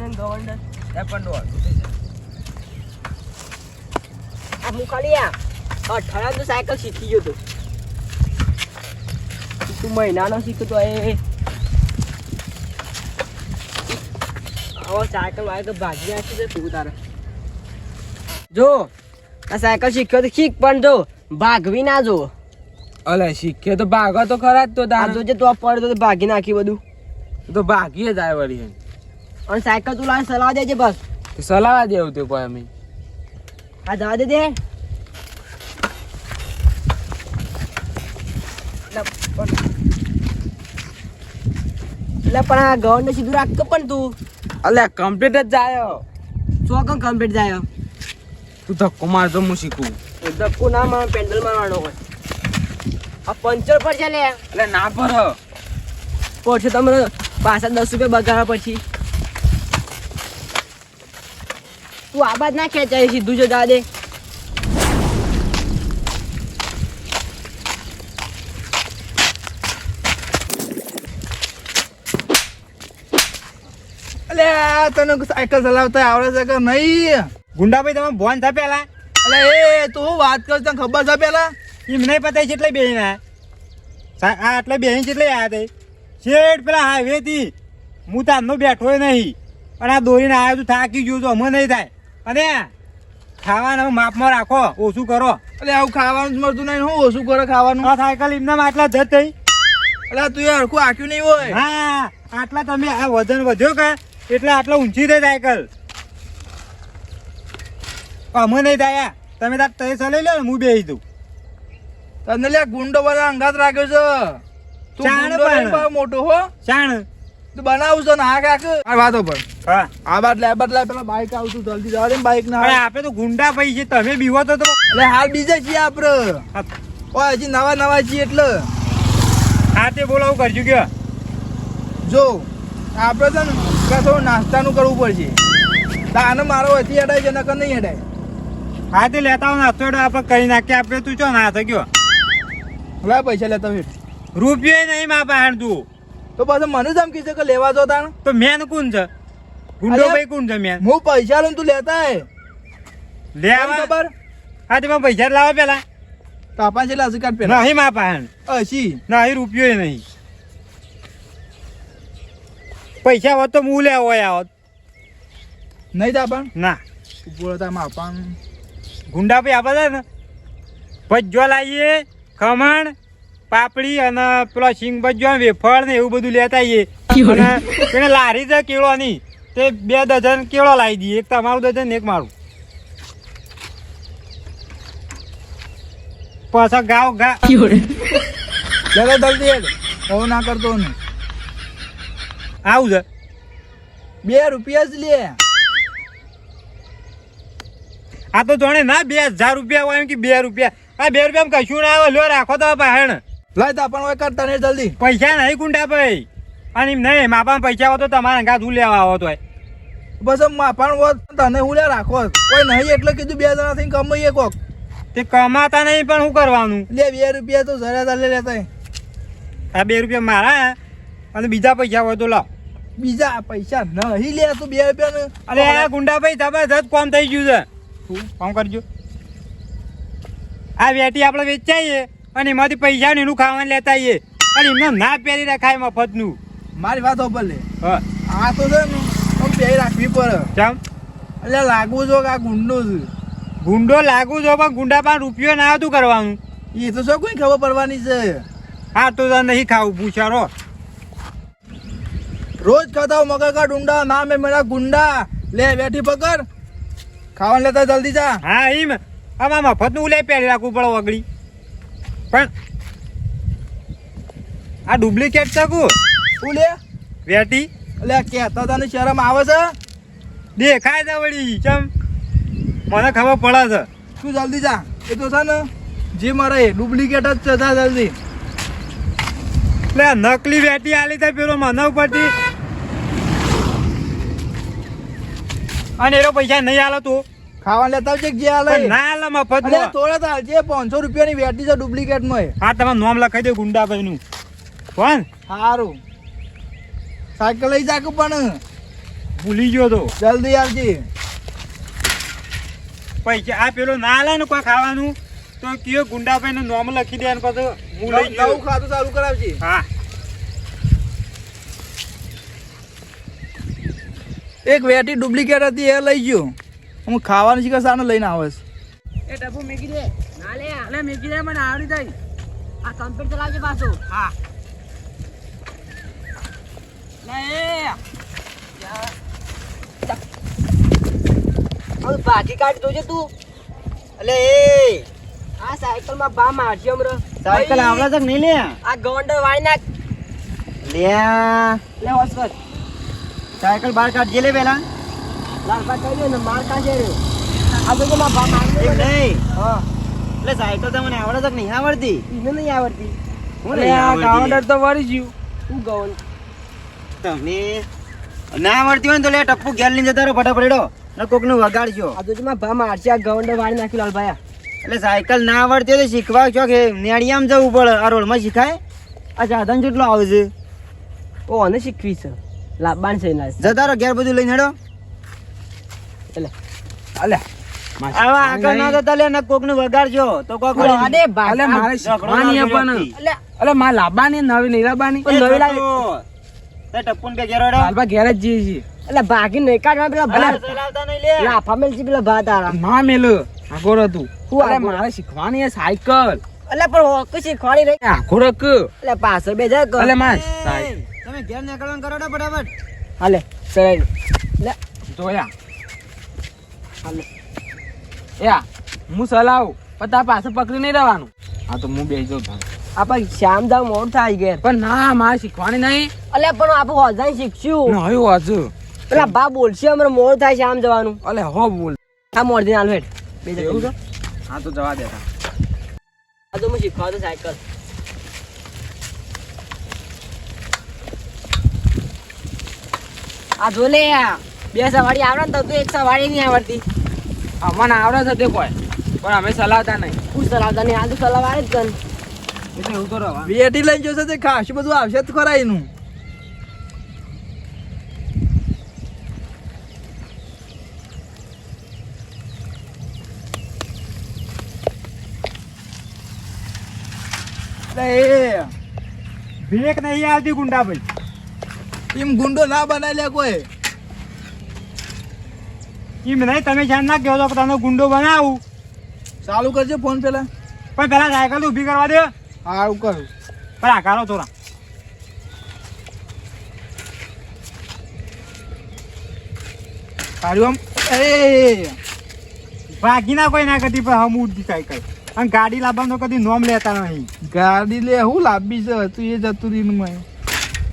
ને ગવર્નર જાય. આ હું ખાલી આ અઠાણા તો સાયકલ શીખી ગયો તો તું મહિનાનો શીખ્યો તો એ. આવો સાયકલ વાયકલ ભાગી નાખી છે તું તારે. જો આ સાયકલ શીખ્યો તો શીખ પણ જો ભાગવી ના જો અલે શીખ્યો તો ભાગો તો ખરા જ તો દાદો જે તો પડતો તો ભાગી નાખી બધું. તો ભાગીએ જાય વળી અને સાયકલ તું લાવીને સલાહ દેજે બસ. સલાહ સલાવા દેવું તે કોઈ અમે. આ જવા દે દે એટલે પણ એટલે આ ગવર્ન સીધું રાખ પણ તું. અલે કમ્પ્લીટ જ જાયો. કમ કમ્પ્લીટ જાયો? તું ધક્કો મારતો હું શીખું. ધક્કો ના મારે પેન્ડલ મારવાનો હોય. આ પંચર પર છે લે. એટલે ના પર પડશે તમને પાછા દસ રૂપિયા બગાડવા પછી તું આ ના ખેંચાય સીધું જો જવા દે. અલે તને સાયકલ ચલાવતા આવડે છે કે નહીં? ગુંડાભાઈ, તમે ભોન થા પેલા? અલે, એ, તું વાત કર તને ખબર છે પેલા? એમ નહીં પતાય છે એટલે બેહીને આ. એટલે બેહીને એટલે આવ્યા તે? શેઠ, પેલા હાઈવે થી. હું તારનો બેઠો નહીં. અને આ દોરીને આવ્યો તું થાકી ગયો તો અમે નહીં થાય. અને ખાવાના માપમાં રાખો ઓછું કરો. એટલે આવું ખાવાનું જ મળતું નહીં હું ઓછું કરો ખાવાનું? આ સાયકલ એમના આટલા જત થઈ. એટલે તું હરખું આખ્યું નહીં હોય. હા આટલા તમે આ વજન વધ્યો કે? એટલે આટલા ઊંચી થઈ સાયકલ. અમે નહીં થાય. તમે તાર તે ચલાવી લો ને હું બેસી દઉં તને લે ગુંડો બધા અંગાત રાખ્યો છે. મોટો હો. ચાણ તું બનાવું છો ને હા કાક આ વાતો પર હા. આ બાદ લે બાદ લે પેલા બાઈક આવતું જલ્દી જવા દે બાઈક ના. અરે આપણે તો ગુંડા પૈ છે તમે બીવો તો એટલે હાલ બીજા છીએ આપણે ઓય હજી નવા નવા છીએ એટલે. હા તે બોલાવું કરજો કે જો આપણે છે ને થોડું નાસ્તાનું કરવું પડશે. તાને મારો હતી અડાય છે નકર નહીં અડાય. હા તે લેતા આવો નાસ્તો એટલે આપણે કરી નાખીએ. આપણે તું ચો ના થઈ લે પૈસા લેતા રૂપિયો નહીં મા પાસે તું. તો પછી મને જ કીધું કે લેવા જો તાણ. તો મેન કોણ છે? ગુંડો ભાઈ કોણ છે મેન? હું પૈસા લઉં તું લેતા હે. લે તને આવા ખબર? હા તે પણ પૈસા લાવો પેલા. તાપા છે લાસી કાઢ પેલા. નહીં મા પાસે અસી નહીં રૂપિયો નહીં. પૈસા હોત તો હું લેવો આવત. નહીં તાપણ ના. હતા માપાનું. ગુંડા ભાઈ આપણે છે ને. પજ્જો લાવીએ ખમણ પાપડી અને પેલો સિંગ ભજ્જો વેફળ ને એવું બધું લેતા આવીએ અને એને લારી છે કેળોની તે બે ડઝન કેળો લાવી દઈએ. એક તમારું ડઝન એક મારું. પાછા ગાવ ગા લેતા જલ્દી ના કરતો ને. આવું છે. બે રૂપિયા જ લે. આ તો જોણે ના બે હજાર રૂપિયા હોય એમ કે બે રૂપિયા. આ બે રૂપિયા કશું ના આવે. લ્યો રાખો તો બહાર લાય તાપણ પણ કરતા નહીં જલ્દી. પૈસા નહીં ગુંડા ભાઈ. અને એમ નહીં માપા પૈસા હોય તો તમારા અંગા શું લેવા આવો તો બસ માપાણ હોત તને હું લે રાખો કોઈ નહીં એટલે કીધું બે જણા થઈને કમાઈએ કોક. તે કમાતા નહીં પણ શું કરવાનું? લે બે રૂપિયા તો જરા તાલે લેતા. આ બે રૂપિયા મારા અને બીજા પૈસા હોય તો લાવ. બીજા પૈસા નહીં લે તું બે રૂપિયા અરે આ ગુંડાભાઈ જબરજસ્ત કોમ થઈ ગયું છે. કોમ કરજો. આ વેટી આપણે વેચાઈએ. અને એમાંથી પૈસા ને એનું ખાવાનું લેતા આવીએ. અને એમને ના પહેરી રખાય મફતનું. મારી વાત ભલે લે. હા. આ તો છે ને પહેરી રાખવી પડે. કેમ? એટલે લાગવું જો કે આ ગુંડો છે. ગુંડો લાગુ છો પણ ગુંડા પાસે રૂપિયો ના હતું કરવાનું. એ તો શું કોઈ ખબર પડવાની છે? હા તો નહીં ખાવું પૂછારો રોજ ખાતા મગર કા ડુંડા ના મેં મેરા ગુંડા. લે બેઠી પકડ. ખાવાનું લેતા જલ્દી જા. હા એમ આમાં મફતનું લે પહેરી રાખવું પડે વગડી પણ આ ડુપ્લિકેટ છે કુ. ઉલે લે? વેટી. એટલે કહેતા તને શરમ આવે છે? દેખાય છે વળી ચમ. મને ખબર પડે છે. તું જલ્દી જા. એ તો છે ને જે મારે ડુપ્લિકેટ જ છે જા જલ્દી. એટલે નકલી વેટી આલી થાય પેલો મને ઉપરથી. અને એનો પૈસા નહીં આલો તું. ખાવાનું લેતા આવજે જે આલે ના આલે મફત અરે તોડે તો હાલજે પાંચસો રૂપિયાની વેટી છે ડુપ્લિકેટમાં હા તમે નામ લખાઈ દે ગુંડાભાઈ નું કોણ? સારું સાયકલ લઈ જાક પણ. ભૂલી ગયો તો. જલ્દી આવજે. પૈસા આ પેલો ના આલે ને કોઈ ખાવાનું? તો કયો ગુંડાભાઈ નું નામ લખી દે અને પછી. હું લઈ નવું ખાતું ચાલુ કરાવજે. હા. એક વેટી ડુપ્લિકેટ હતી એ લઈ ગયો. હું ખાવાનું શીખર સાને લઈને આવેશ એ ડબ્બુ મેકી દે. ના લે અલે મેકી દે મને આવડી જાય. આ કમ્પ્યુટર ચલાવજે પાછો. હા. લે એ. હવે બાકી કાઢ દોજે તું. અલે એ. આ સાયકલમાં બા મારશે હમણાં સાયકલ આવડા તક નહીં લે? આ ગોંડર વાળી નાખ. લે લે હોસ્કર સાયકલ બહાર કાઢજે લે પેલા લાલબા કહી દે ને માર કાઢે આ તો માં એમ નહીં? હા. એટલે સાયકલ તમને આવડે તક નહીં. આવડતી? એને નહીં આવડતી. હું નહીં આ આવડતી? તો વળી ગયું. હું ગવન તમને ના આવડતી હોય ને તો લે ટપ્પુ ઘેર લઈને જતા રહો ફટાફટ એડો ને કોકનું વગાડજો. આ તો માં બા મારશે આ ગવંડર વાળી નાખ્યું લાલભાઈ એટલે સાયકલ ના આવડતી તો શીખવા છો કે નેડિયામ જવું પડે? આ રોડમાં શીખાય? આ સાધન જેટલો આવે છે. ઓ અને શીખવી છે. લાબાણ છે જતા રહો ઘેર બધું લઈને હેડો. એટલે અલે આવા આગળ ના જતા લે ને કોકનું વગાડજો. તો કોક અરે અરે મારે શીખવાની અલે. નવી નવી લાગે તે કે ઘેર જ એટલે નહીં કાઢવા પેલા અલા, ભા ચલાવતા નહીં લે. લાફા મેલ પેલા ભા તારા ના મેલ. આગોર હતું. હું મારે શીખવાની સાયકલ. એટલે પણ હોક શીખવાડી રહી આખોરક એટલે પાછળ બે જાય અલે માર તમે ઘેર નીકળવાનું કરો ને ફટાફટ. હાલે ચલાઈ લે જોયા. યા હું પણ તાર પાસે પકડી નહીં રહેવાનું. હા તો હું બેસી જાઉં. આપણે શ્યામ જાવ મોડ થાય ઘેર. પણ ના મારે શીખવાની નહીં. અલે પણ આપણે હોજાઈ શીખશું. નહીં હોજુ પેલા બા બોલશે અમારે મોડ થાય શ્યામ જવાનું. અલે હો બોલ. આ મોડ દિન આલવેટ એવું છે? હા તો જવા દેતા આ તો હું શીખવા તો સાયકલ. આ જો લે આ. બે સવારી આવડે ને તો તું એક સવારી નહીં આવડતી. અમને આવડે છે તે કોઈ. પણ અમે ચલાવતા નહીં. હું ચલાવતા નહીં આ તો ચલાવાય જ કન એટલે એવું વેટી જશે તે ખાસું બધું આવશે જ ખરા એનું એ બ્રેક નહીં આવતી ગુંડાભાઈ એમ ગુંડો ના બનાવી લે કોઈ. એમ નહીં તમે ધ્યાન ના કહો તો તમને ગુંડો બનાવું. ચાલુ કરજો ફોન પેલા પણ પેલા સાયકલ ઊભી કરવા દે. હારું કરું. પણ આ કારો થોડા. હારું આમ એ ભાગી ના કોઈ ના કદી પણ હમ ઉડતી સાયકલ અને ગાડી લાવવાનું કદી નોમ લેતા નહીં. ગાડી લે હું લાંબી છે તું એ જતું રહ્યું મેં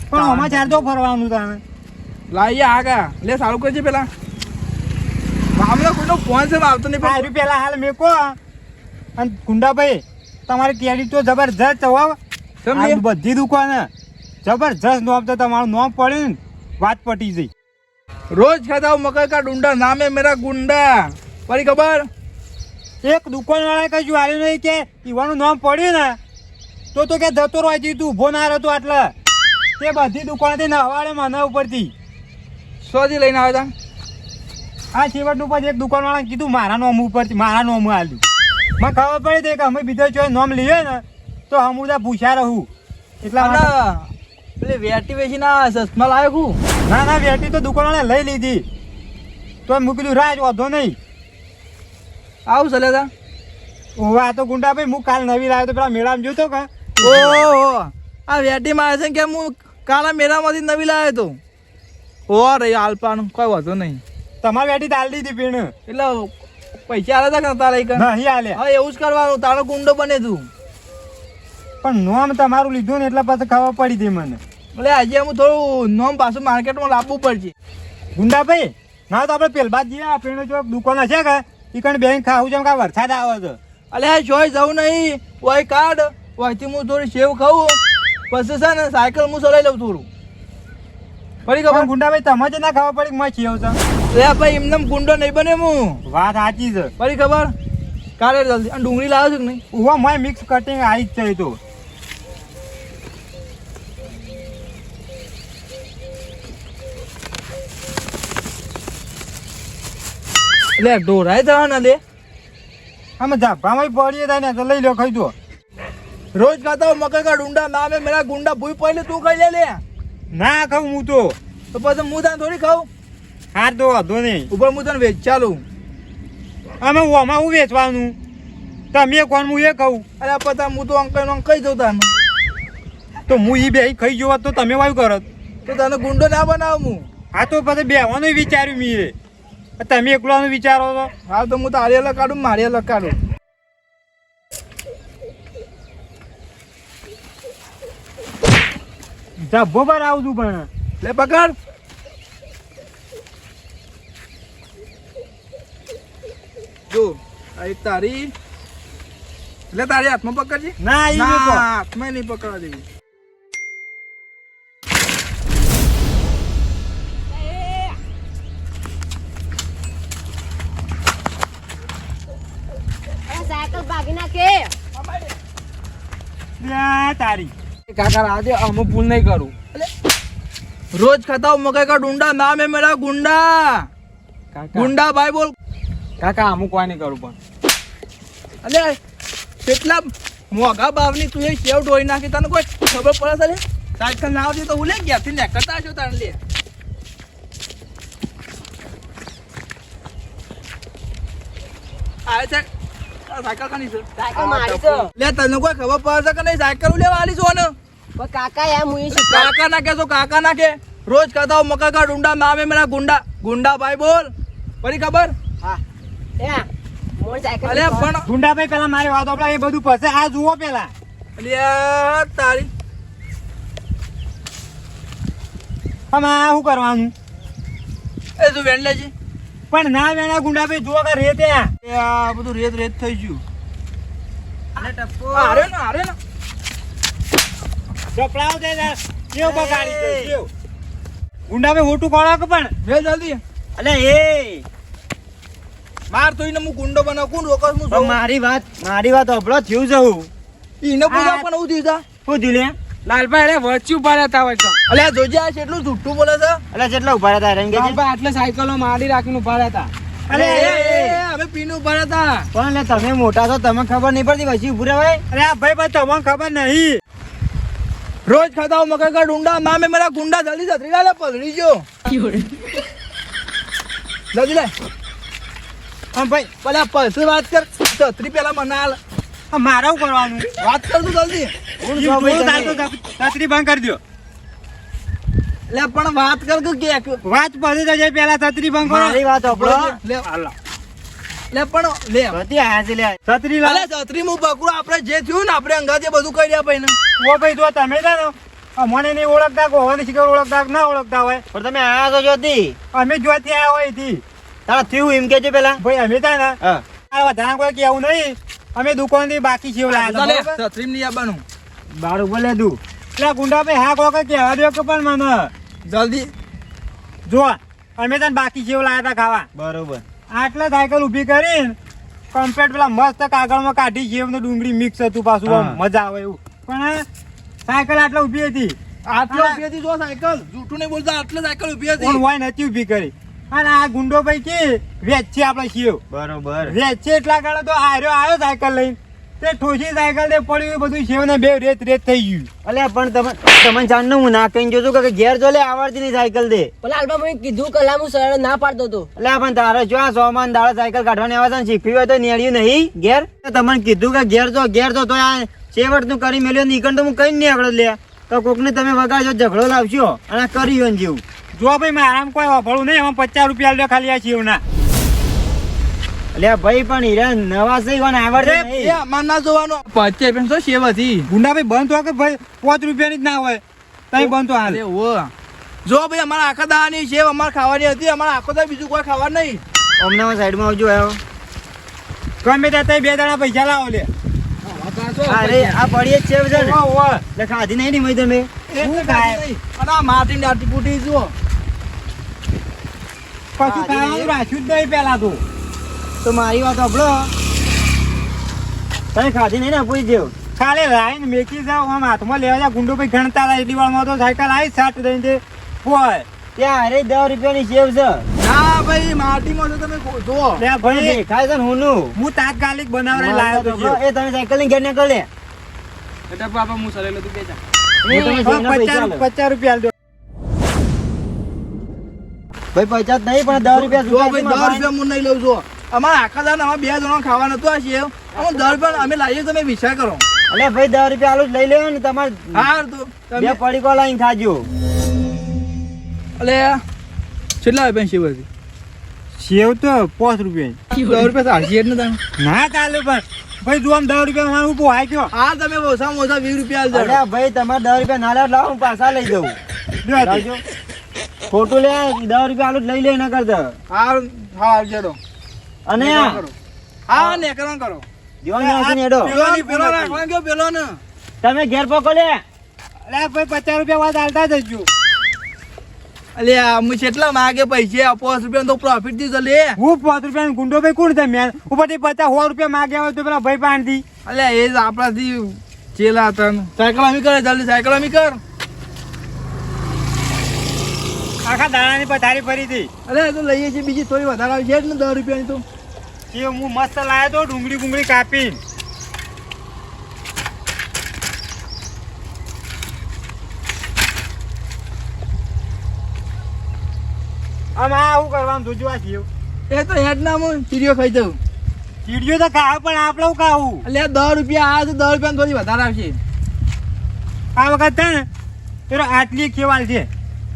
પણ આમાં ચાર તો ફરવાનું તમે લાવીએ આગા. લે સારું કરજે પેલા કોઈનો ફોન છે આવતો નહીં પણ. પેલા હાલ મેકો. અને ગુંડાભાઈ તમારી કેરી તો જબરજસ્ત છે તમને બધી દુકાને જબરજસ્ત નોમ તો તમારું નોમ પડ્યું ને વાત પટી જઈ. રોજ ખાતા હું મકઈ કા ડુંડા? નામે મેરા ગુંડા. પરી ખબર? એક દુકાન વાળા કશું આવ્યું નહીં કે ઈવાનું નામ પડ્યું ને તો તો કે જતો રહો તું ઊભો ના રહેતો આટલા. તે બધી દુકાનેથી નવાડે મને ઉપરથી. સોજી લઈને આવ્યા આ છેવટનું પછી એક દુકાનવાળાને વાળા કીધું મારા નોમ ઉપર મારા નોમ આલ્યું મને ખબર પડી હતી કે અમે બીજો જો નોમ લઈએ ને તો હું બધા પૂછ્યા રહું. એટલા એટલે વેટી વેચી ના સસમા લાવ્યો હું ના ના વેટી તો દુકાનવાળા લઈ લીધી. તો મૂકી કીધું રાજ વાંધો નહીં. આવું ચાલે તા ઓવા આ તો ગુંડા ભાઈ હું કાલ નવી લાવ્યો તો પેલા મેળામાં જોતો કા. ઓહો આ વેટીમાં આવે છે કે હું કાલે મેળામાંથી નવી લાવ્યો તો? ઓ રહી આલપાનું કોઈ વાંધો નહીં. તમારી વેટી તાલ દીધી પીણ. એટલે પૈસા આલે તા તારા નહીં આલે. હા એવું જ કરવાનું. તારો ગુંડો બને તું. પણ નોમ તમારું લીધું ને એટલે પાછું ખબર પડી હતી મને. એટલે આજે હું થોડું નોમ પાછું માર્કેટમાં લાવવું પડશે. ગુંડાભાઈ ના તો આપણે પેલબાદ જઈએ આ પીણો જો દુકાન હશે કે? એ કણ બેંક ખાવું છે કાં વરસાદ આવે છે. અલે હા જોઈ જવું નહીં. ઓય કાઢ ઓયથી હું થોડી સેવ ખાવું પછી છે ને સાયકલ હું ચલાવી લઉં થોડું. ફરી ગયો ખબર ગુંડાભાઈ તમે જ ના ખાવા પડી માછી મેં એ છે ભાઈ એમને ગુંડો નહીં બને હું. વાત સાચી છે. પડી ખબર? કાલે જલ્દી અને ડુંગળી લાવે છે કે નહીં? ઉવા મય મિક્સ કટિંગ આવી જ છે તો. લે ઢોરાય થવા ને લે. આમાં ઝાપામાં પડીએ થાય ને તો લઈ લો ખાઈ દો. રોજ ખાતા હો મકઈ કા ડુંડા નામે મેરા ગુંડા ભૂઈ પડે તું ખાઈ લે લે. ના ખાઉં હું તો. તો પછી હું તને થોડી ખાઉં? હાર તો વાંધો નહીં. ઉપર હું તને વેચ ચાલુ. અમે ઓમાં હું વેચવાનું? તમે કોણ હું એ કહું અરે પછી હું તો અંકલ નો કહી દઉં તમે તો હું એ બે ખાઈ જોવા તો તમે વાયું કરત. તો તને ગુંડો ના બનાવ હું. હા તો પછી બેવાનું વિચાર્યું મીએ. તમે એકલાનું વિચારો તો. હા તો હું તારી અલગ કાઢું મારી અલગ કાઢું ધબ્બો પર આવું છું પણ. લે પકડ. જો આ તારી. એટલે તારી હાથમાં પકડજે. ના ઈ હાથમાં નહીં પકડવા દેવી. સાયકલ ભાગી નાખે. તારી. કાકા આજે અમે ભૂલ નહીં કરું. રોજ ખાતા મકાઈ કા ડુંડા? ના મે મેરા ગુંડા. ગુંડા ભાઈ બોલ. કાકા અમુક કોઈ નહીં કરું પણ. અલે કેટલા મોગા બાવની તું એ સેવ ઢોઈ નાખી તને કોઈ ખબર પડે છે સાયકલ ના આવતી તો હું લઈ ગયાથી ને કરતા છો તને લે. આવે છે. સાયકલ શું કાકા પેલા મારી વાત આપણે એ બધું પછે આ જુઓ પેલા. અલ્યા તારી. આમાં શું કરવાનું? એ તું વેણ લેજી. પણ ના વેણા ગુંડાભાઈ જુઓ કે રે ત્યાં એ આ બધું રેત રેત થઈ ગયું. ટપ્પો. અરે ને અરે ને. ચપલાવ દે દે કેવ બગાડી દે કેવ. ગુંડાભાઈ હોટું કોળો કે પણ? વે જલ્દી. અલે એ. માર તો ઈને હું ગુંડો બનાવ કોણ રોકસ હું મારી વાત મારી વાત અભળો થયું જવું ઈને પૂજા પણ હું દીધા. શું થયું લે? લાલભાઈ અરે વચ્ચે ઊભા રહેતા હોય તો. અલ્યા જોજે આ કેટલું જુઠ્ઠું બોલે છે અલે કેટલા ઊભા રહેતા રંગે લાલભાઈ આટલે સાયકલો મારી રાખીને ઊભા રહેતા. અરે હવે પીને ઊભા રહેતા. પણ લે તમે મોટા છો તમે ખબર નહીં પડતી પછી ઉભું રહેવાય? અરે આ ભાઈ ભાઈ તમને ખબર નહીં. રોજ ખાતા હું મકઈ કા ડુંડા નામે મેરા ગુંડા જલ્દી જતરી લા પગડી જો જલ્દી લે. આમ ભાઈ ભલે પલસી વાત કર છત્રી પેલા મને હાલ. મારે શું કરવાનું? વાત કર તું જલ્દી. ભાઈ તો છત્રી બંધ કરી દો લે પણ વાત કર કે કે વાત પડી તો જાય પેલા છત્રી બંધ મારી વાત અભળો લે હાલો. લે પણ લે. બધી આયા છે લે છત્રી લે છત્રી હું પકડું આપણે જે થયું ને આપણે અંગાતે બધું કરી રહ્યા ને ઓ ભાઈ જો તમે છે મને નહીં ઓળખતા કે હોવાની શિખર ઓળખતા ના ઓળખતા હોય. પણ તમે આયા તો જોતી અમે જોથી આવ્યા હોયથી તારા થયું એમ કે છે પેલા? ભાઈ અમે થાય ને આ વધારે કોઈ કેવું નહીં. અમે દુકાનથી બાકી છે? છત્રી નહીં આવવાનું. બારું બોલે તું. એટલે ગુંડાભાઈ હા કોઈ કહેવા દો કે પણ મને. જલ્દી. જો અમે તને બાકી સેવ લાયા હતા ખાવા. બરોબર. આટલા સાયકલ ઊભી કરીને કમ્પ્લેટ પેલા મસ્ત કાગળમાં કાઢી ને ડુંગળી મિક્સ હતું પાછું મજા આવે એવું. પણ સાયકલ આટલા ઊભી હતી. આટલા ઊભી હતી જો સાયકલ. જૂઠું નહીં બોલતા આટલા સાયકલ ઊભી હતી. હતી હોય નથી ઊભી કરી. અને આ ગુંડો ભાઈ કે વેચ છે આપણે સેવ બરોબર. વેચ છે એટલા ગાળો તો આર્યો આવ્યો સાયકલ લઈને. તે ઠોસી સાયકલ તે પડ્યું બધું સેવ ને બે રેત રેત થઈ ગયું. અલે પણ તમે તમને જાણ હું ના કહીને જોતું કે ઘેર જો લે આવડતી નહીં સાયકલ દે. પેલા લાલબા મેં કીધું કલા હું સરળ ના પાડતો હતો એટલે પણ તારે જો આ સોમાન દાડા સાયકલ કાઢવાની આવે છે ને શીખવી હોય તો નેડ્યું નહીં. ઘેર? તમને કીધું કે ઘેર જો ઘેર જો તો આ છેવટનું કરી મેલ્યો નીકળ તો હું કઈ નહીં આગળ લે તો કોકને તમે વગાડજો ઝઘડો લાવશો અને કરી કર્યું જેવું. જો ભાઈ મારામાં કોઈ વાપરવું નહીં એમાં પચાસ રૂપિયા લે ખાલી આ સેવ ના એટલે ભાઈ પણ હીરા નવા છે ઈવન આવડે એ અમાર ના જોવાનું. પેન તો સેવ હતી? ગુંડાભાઈ બંધ હોય કે ભાઈ પાંચ રૂપિયાની જ ના હોય. તઈ બંધ તો હાલ. ઓ. જો ભાઈ અમારા આખા દાવાની સેવ અમારે ખાવાની હતી અમારે આખો દા બીજું કોઈ ખાવા નહીં. અમને સાઈડમાં આવજો આવ્યો ગમે ત્યાં તઈ બે દાડા પૈસા લાવો લે. અરે આ પડી જ છે બધા ખાધી નહીં ની મય તમે. શું ખાય અને આ માટી દાટી ફૂટી જુઓ. કશું ખાવાનું રાખ્યું જ નહીં પેલા તું. તો મારી વાત સાંભળો. તમે ખાધી નહીં ને પૂછી જેવું? ખાલી લાઈન મેકી જાવ આમ હાથમાં લેવા જા ગુંડો ભાઈ ગણતા રહે એટલી વાળમાં તો સાયકલ આવી સાટ દઈને તે હોય ત્યાં અરે દસ રૂપિયાની સેવ છે. ના ભાઈ માટીમાં તો તમે જુઓ. ભાઈ દેખાય છે ને હુંનું. હું તાત્કાલિક બનાવરાઈ લાવ્યો તો એ તમે સાયકલની ઘેર નીકળે એટલે બાપા હું સરેલો તું બેચા પચાસ રૂપિયા. ભાઈ પચાસ નહીં પણ દસ રૂપિયા જો ભાઈ દસ રૂપિયા હું નહીં લઉં છું અમારે આખા દાન અમારે બે જણા ખાવા નતું આ સેવ અમે દસ રૂપિયા અમે લાવીએ તમે વિચાર કરો. અલે ભાઈ દસ રૂપિયા આલુ લઈ લેવો ને તમારે હા તો બે પડીકો લાવીને ખાજો. અલે કેટલા રૂપિયા સેવ હતી સેવ તો પાંચ રૂપિયા. દસ રૂપિયા સાચી જ ને તમે ના ચાલે પણ ભાઈ તું આમ દસ રૂપિયા માં ઊભો હાઈ ગયો હા તમે ઓછામાં ઓછા વીસ રૂપિયા. ભાઈ તમારે દસ રૂપિયા ના લાવ હું પાછા લઈ જાઉં. ખોટું લે દસ રૂપિયા આલુ લઈ લે ના કરતા. હા હા જડો અને? હા ને કરો. જીવન નાખી ને હેડો. પેલો ને રાખવાનો કયો પેલો ને? તમે ઘેર પકો લે. અલે ભાઈ પચાસ રૂપિયા વાત હાલતા જજો અલે અમે કેટલા માગે પૈસે પાંચ રૂપિયા તો પ્રોફિટ દીધો લે. હું પાંચ રૂપિયા ગુંડો ભાઈ કોણ છે મેં? ઉપરથી પચાસ સો રૂપિયા માગ્યા હોય તો પેલા ભાઈ પાણી અલે એ જ આપણાથી ચેલા હતા ને. સાયકલ અમી કરે જલ્દી સાયકલ અમી કર. આખા દાણાની પથારી ફરી હતી. અલે તો લઈએ છીએ બીજી થોડી વધારે આવી છે ને દસ રૂપિયાની તો. કે હું મસ્ત લાવ્યો તો ડુંગળી ડુંગળી કાપી આમ આ શું કરવાનું જોજો આ જીવ એ તો હેડ ના હું ચીડીઓ ખાઈ જાઉં. ચીડીઓ તો ખાવ પણ આપણે શું ખાવું? એટલે દસ રૂપિયા આ છે દસ રૂપિયા થોડી વધારે આવશે. આ વખત છે ને પેલો આટલી ખેવાલ છે.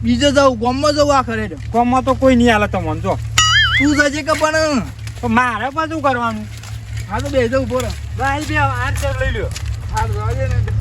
બીજે જવું ગામમાં જવું આ ખરે તો. કોમમાં તો કોઈ નહીં હાલે તમને જો. તું જજે કે પણ. મારે પણ શું કરવાનું? હા તો બે જવું બોલો ભાઈ બે હાર લઈ લ્યો. હા તો ને.